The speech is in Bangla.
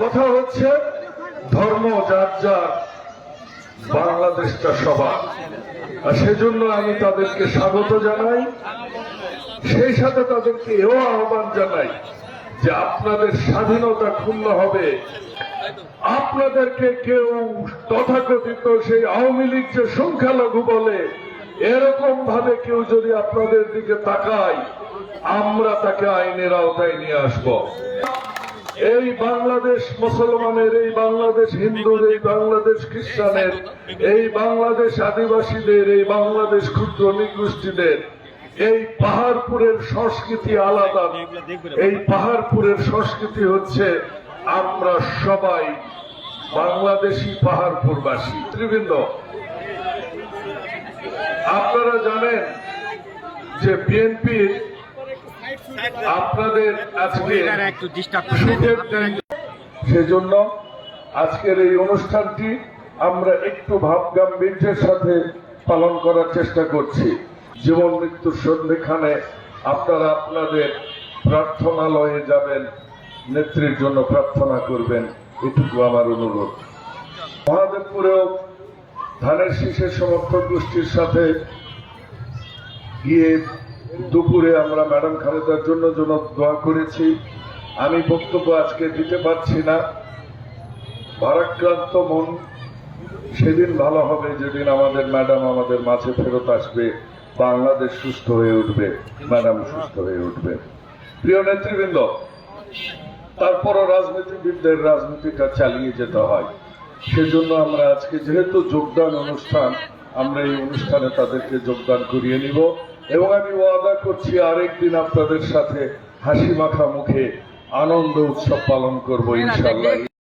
কথা হচ্ছে ধর্ম যার যার বাংলাদেশটা সবার। আর সেজন্য আমি তাদেরকে স্বাগত জানাই। সেই সাথে তাদেরকে এও আহ্বান জানাই যে আপনাদের স্বাধীনতা ক্ষুণ্ণ হবে। আপনাদেরকে কেউ তথাকথিত সেই আওয়ামী লীগ যে সংখ্যালঘু বলে, এরকম ভাবে কেউ যদি আপনাদের দিকে তাকায়, আমরা তাকে আইনের আওতায় নিয়ে আসব। এই বাংলাদেশ মুসলমানের, এই বাংলাদেশ হিন্দুর, এই বাংলাদেশ খ্রিস্টানের, এই বাংলাদেশ আদিবাসীদের, এই বাংলাদেশ ক্ষুদ্র নিগোষ্ঠীদের, এই পাহাড়পুরের সংস্কৃতি আলাদা। এই পাহাড়পুরের সংস্কৃতি হচ্ছে আমরা সবাই বাংলাদেশি পাহাড়পুরবাসী। ত্রিবৃন্দ আপনারা জানেন যে বিএনপির আপনাদের আজকে সেজন্য আজকের এই অনুষ্ঠানটি আমরা একটু ভাব গাম্ভীর্যের সাথে পালন করার চেষ্টা করছি। জীবন মৃত্যুর সন্ধিখানে আপনারা আপনাদের প্রার্থনালয়ে যাবেন নেত্রীর জন্য প্রার্থনা করবেন এটুকু আমার অনুরোধ। মহাদেবপুরেও ধানের শীষের সমর্থক গোষ্ঠীর সাথে গিয়ে দুপুরে আমরা ম্যাডাম খালেদার জন্য জন্য দোয়া করেছি। আমি বক্তব্য আজকে দিতে পারছি না। ভারাক্রান্ত মন, সেদিন ভালো হবে যেদিন আমাদের ম্যাডাম আমাদের মাঝে ফেরত আসবে, বাংলাদেশ সুস্থ হয়ে উঠবে, ম্যাডাম সুস্থ হয়ে উঠবে। প্রিয় নেতৃবৃন্দ, তারপরও রাজনীতিবিদদের রাজনীতিটা চালিয়ে যেতে হয়। সেজন্য আমরা আজকে যেহেতু যোগদান অনুষ্ঠান, আমরা এই অনুষ্ঠানে তাদেরকে যোগদান করিয়ে নিব। এবং আমি ওয়াদা করছি আরেকদিন আপনাদের সাথে হাসি মাখা মুখে আনন্দ উৎসব পালন করব ইনশাল্লাহ।